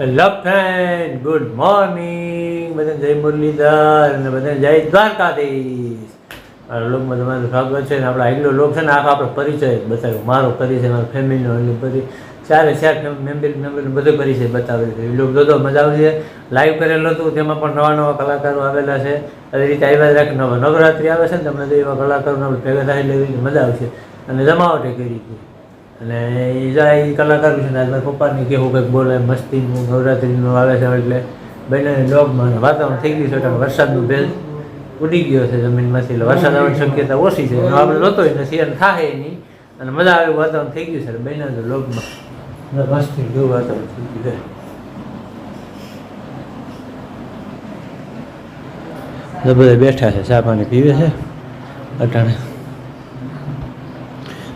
Hello friend good morning બધાને જય મુરલીધર અને બધાને જય દ્વારકાધીશ. લોકમાં તમારું સ્વાગત છે ને આપણા આગલો લોક છે ને આખો આપણો પરિચય બતાવ્યો. મારો પરિચય, મારા ફેમિલીનો એટલે પરિ ચારે ચાર મેમ્બર મેમ્બરનો બધો પરિચય બતાવેલો છે. લોક જોતો મજા આવશે. લાઈવ કરેલો હતું, તેમાં પણ નવા નવા કલાકારો આવેલા છે. એ રીતે આવ્યા રાખે. નવા, નવરાત્રિ આવે છે ને, તમને એવા કલાકારોને આપણે ભેગા થાય એટલે મજા આવશે. અને જમાવટે કરી હતી અને એ જાય એ કલાકાર છે ને, આજ પપ્પાને કેવું કંઈક બોલે, મસ્તીનું, નવરાત્રિનું આવે છે, એટલે બંને ડોગમાં વાતાવરણ થઈ ગયું છે, એટલે વરસાદનું ભેજ ઉડી ગયો છે જમીનમાંથી, એટલે વરસાદ આવવાની શક્યતા ઓછી છે. આપણે નહોતો નથી, અને થાય નહીં. અને મજા આવે વાતાવરણ થઈ ગયું છે બંને તો લોગમાં મસ્તી જેવું વાતાવરણ થઈ ગયું છે. બધા બેઠા છે, ચા પાણી પીવે છે, અટાણે.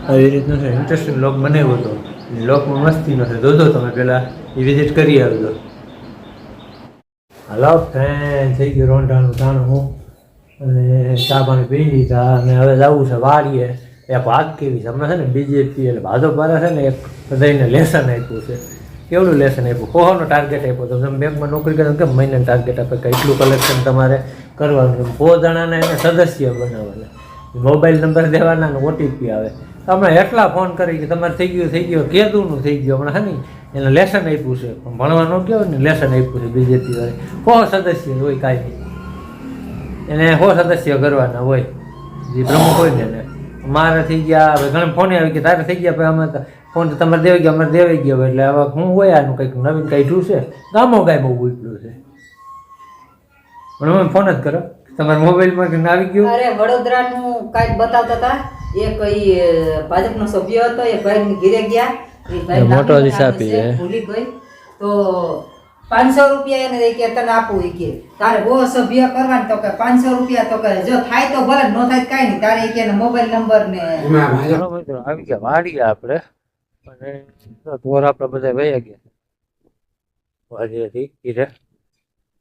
આવી રીતનો છે. ઇન્ટરેસ્ટિંગ લોક બનાવ્યો હતો. લોકમાં મસ્તીનો છે. જોજો તમે પહેલાં એ વિઝિટ કરી આવજો. હલો ફ્રેન્ડ થઈ ગયું રોંઢાનું ધાણું હું. અને ચા પાણી પી લીધા. અને હવે જવું છે વાડીએ. એ ભાગ કેવી છે? હમણાં છે ને બીજેપી એટલે ભાજપ વાળા છે ને એક બધાને લેસન આપ્યું છે. કેવડું લેસન આપ્યું? કોહોનો ટાર્ગેટ આપ્યો. તો તમે બેંકમાં નોકરી કરો કેમ મહિને ટાર્ગેટ આપે? કે એટલું કલેક્શન તમારે કરવાનું સો જણાને એને સદસ્ય બનાવવાના. મોબાઈલ નંબર દેવાના ને ઓટીપી આવે. હમણાં એટલા ફોન કરી કે તમારે થઈ ગયું થઈ ગયું. કેદુનું થઈ ગયું. હમણાં હા એને લેસન આપ્યું છે. પણ ભણવાનું કહેવાય ને લેસન આપ્યું છે બીજેપી વાળે સો સદસ્ય હોય કાંઈ નહીં. એને હો સદસ્ય કરવાના હોય. જે પ્રમુખ હોય ને એને. મારે થઈ ગયા, હવે ઘણા ફોને આવી ગયા તારે થઈ ગયા પછી અમે ફોન તમારે દેવાઈ ગયા, અમારે દેવાઈ ગયો એટલે હવે હું હોય આનું કંઈક નવીન કાઢ્યું છે? ગામો ગાય બહુ ઉપડ્યું છે. પણ અમે ફોન જ કરો તમારા મોબાઈલમાં કે આવી ગયું? અરે વડોદરાનું કાંઈક બતાવતા હતા. એક ઈ ભાજપનો સભ્ય હતો એ ભાઈ ઘીરે ગયા. એ ભાઈ એ મોટો હિસાબી છે, ભૂલી ગઈ. તો પાંચસો રૂપિયા એને કે તને આપું એ કે. તારે બહુ સભ્ય કરવાનું તો કે પાંચસો રૂપિયા તો કરે જો થાય તો ભલે ન થાય તો કાંઈ નહીં. તારે કે મોબાઈલ નંબર ને આવી ગયા આવી ગયા આપણે. અને ધોર આપણે બધા વહી ગયા. વાડીએથી કીધે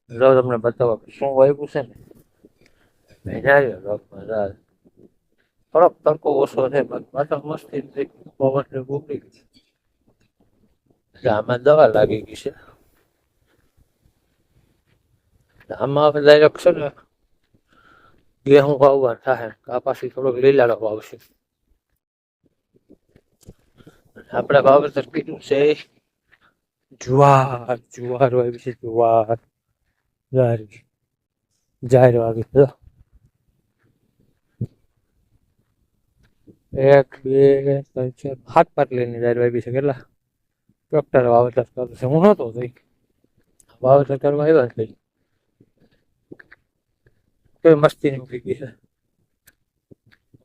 જો તમને બતાવો કે શું વાગ્યું છે ને? ભેજાયો રોગમાં રાજ થોડોક તડકો ઓછો છે? બાકી મસ્તી પવન ને ઉપડી ગઈ એટલે આમાં દવા લાગી ગઈ છે આમાં આપણે ડાયરેક્ટ છે ને ગેહું વાવવા થાય કાપાસી થોડોક લીલાડો વાવશે આપણે વાવેતર કીધું છે જુવાર જુવાર વાવી છે જુવાર જાહેર જાહેર વાવી એક બે ત્રણ ચાર સાત પાટલીની જાહેર વાવી છે કેટલા ટ્રેક્ટર વાવેતર કરું છે હું નહોતો થઈ વાવેતર કરવા આવ્યા છે કોઈ મસ્તી ની ઊભી ગઈ છે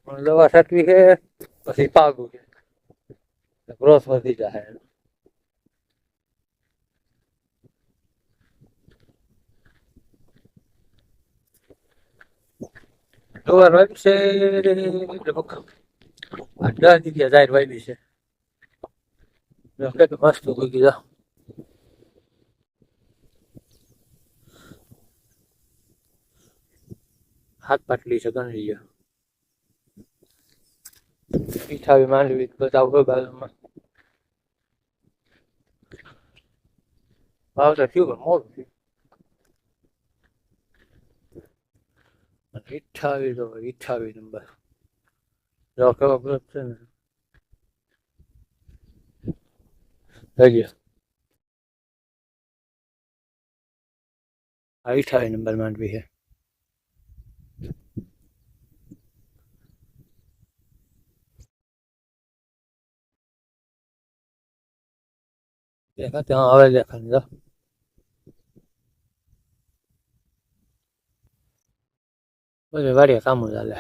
પણ દવા છાંટવી છે પછી પાકું છે ગ્રોથ વધી જાય એનો. જુવાર વાવી છે લગભગ આ દસ જગ્યા જાહેર વાવી છે. મસ્ત ઉગી કીધા હાથ પાટલી છે, ગણી લ્યો. પીઠાવી માંડવી, બધા હોય બાજુમાં. ભાવ તો થયું પણ મોડું થયું. અઠાવી તો અઠાવી નંબર જો કેવો ગ્રુપ છે ને હજી આ અઠાવી નંબર માંડવી છે દેખા ત્યાં આવે દેખાને જો વાડીએ કામો ચાલે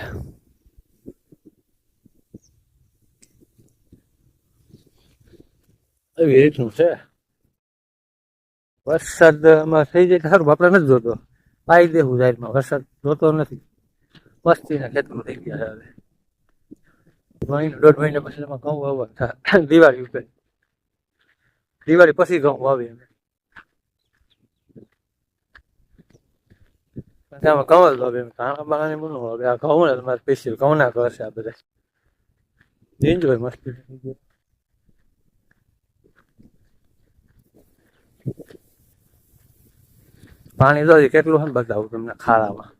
એવી રીતનું છે. વરસાદમાં થઈ જાય સારું આપણે નથી જોતો. પાઈ દેવું જાહેરમાં, વરસાદ જોતો નથી. મસ્તીના ખેતરો થઈ ગયા હવે. મહિનો, દોઢ મહિના પછી એમાં ઘઉં વાવવા દિવાળી ઉપર. દિવાળી પછી ઘઉં વાવી અમે. આમાં કમલ વાવે કાણા બાણાની બનવું વાવે આ ઘઉં ને તમારે સ્પેશિયલ ઘઉંના ઘર છે આ બધા. એન્જોય મસ્તી. પાણી તો કેટલું હમ બતાવું તમને ખાડામાં.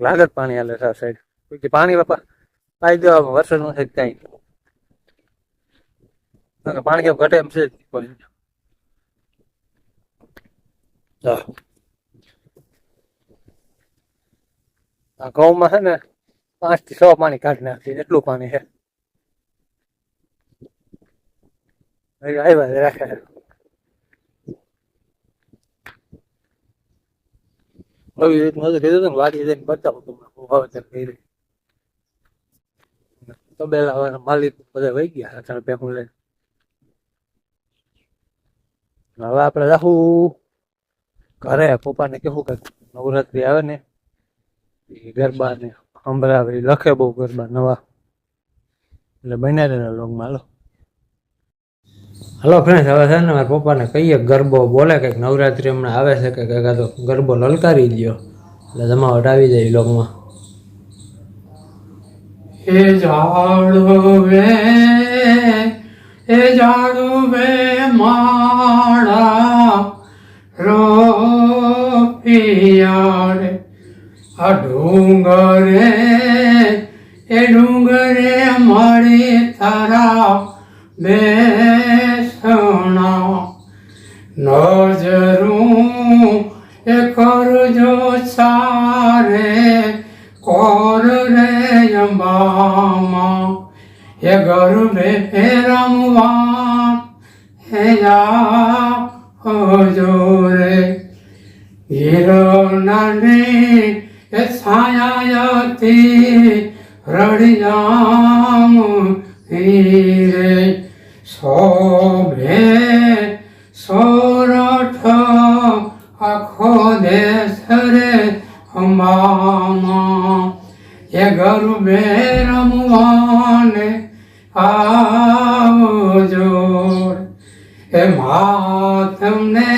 લાગે પાણી હાલે સાહેબ સાઈડ પાણી બાપા, પાઈ દેવામાં વરસાદનું થાય કઈ પાણી કેમ ઘટે એમ છે. આ ઘઉંમાં છે ને પાંચથી છ પાણી કાઢી નાખી એટલું પાણી છે. આવ્યા જ રાખે છે. આવી રીતનું હતું કીધું ને વાડી જઈને બતાવું તમને હું વાવેતર કરી તબેલા માલિક બધા વહી ગયા અચાનક ભેગું લઈને. હવે આપણે રાખું. ઘરે પપ્પાને કેવું કે નવરાત્રી આવે ને, એ ગરબા ને સંભળાવે લખે બહુ ગરબા નવા. એટલે બન્યા લોંગમાં, હાલો. હાલો ફ્રેન્ડ હવે છે ને મારા પપ્પાને કહીએ, ગરબો બોલે કંઈક નવરાત્રી હમણાં આવે છે કે કંઈક તો ગરબો લલકારી દો એટલે જમાવટ આવી જાય લોકમાં એ જાડવે એ જાડવે માળા રોપિયાર આ ડુંગરે, એ ડુંગરે મળી તારા બેસણા કરજો સારે કોર રે અંબામાં એ ગરબે રમવા હે જા હજો રે હિરણની એ છાયાતી રડિયામ હીરે શોભે સોરઠ આખો દેશ રે અંબામાં એ બે રમવાને આવજો. એ માથમને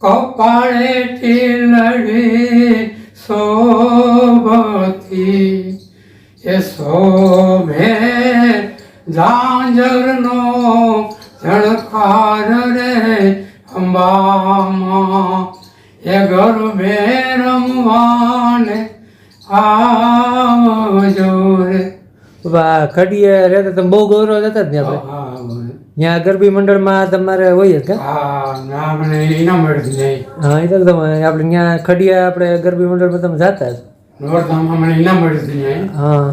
કપાળે ટીલડી શોભતી. એ શોભે ઝાંઝરનો ઝળકાર રે અંબામાં. એ ગરબે રમવાને આવજો રે ખડીએ રહેતા તમે બહુ ગૌરવ હતા જ ને આપણે. ત્યાં ગરબી મંડળમાં તમારે હોય જ કે? હા એ તો તમે આપણે ત્યાં ખડિયા આપણે ગરબી મંડળમાં તમે જતા જ. હા.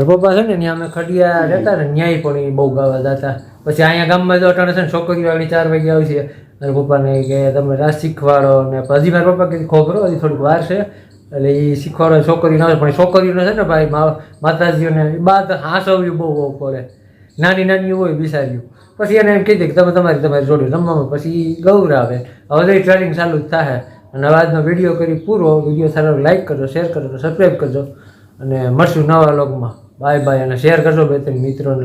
પપ્પા છે ને ત્યાં અમે ખડિયા રહેતા ને ન્યાય પણ બહુ ગાવા જતા. પછી અહીંયા ગામમાં જો અટાણે છે ને છોકરીઓ આવી ચાર વાગે આવશે અને પપ્પાને કે તમે રાસ શીખવાડો. ને હજી મારા પપ્પા કે ખોખરો હજી થોડીક વાર છે. એટલે એ શીખવાડો છોકરી ના પણ છોકરીઓને છે ને ભાઈ માતાજીઓને એ બાદ હાંસવ્યું બહુ બહુ પડે. નાની નાની હોય બિસાર્યું પછી એને એમ કીધું કે, તમે તમારી તમારી જોડે રમવામાં પછી ગૌરાવે. હવે તો ટ્રેનિંગ ચાલુ જ થાય અને આજનો વીડિયો કરી પૂરો. વીડિયો સારો લાઈક કરજો, શેર કરજો, સબસ્ક્રાઈબ કરજો. અને મળશું નવા લોગમાં બાય બાય અને શેર કરજો બે ત્રણ મિત્રોને.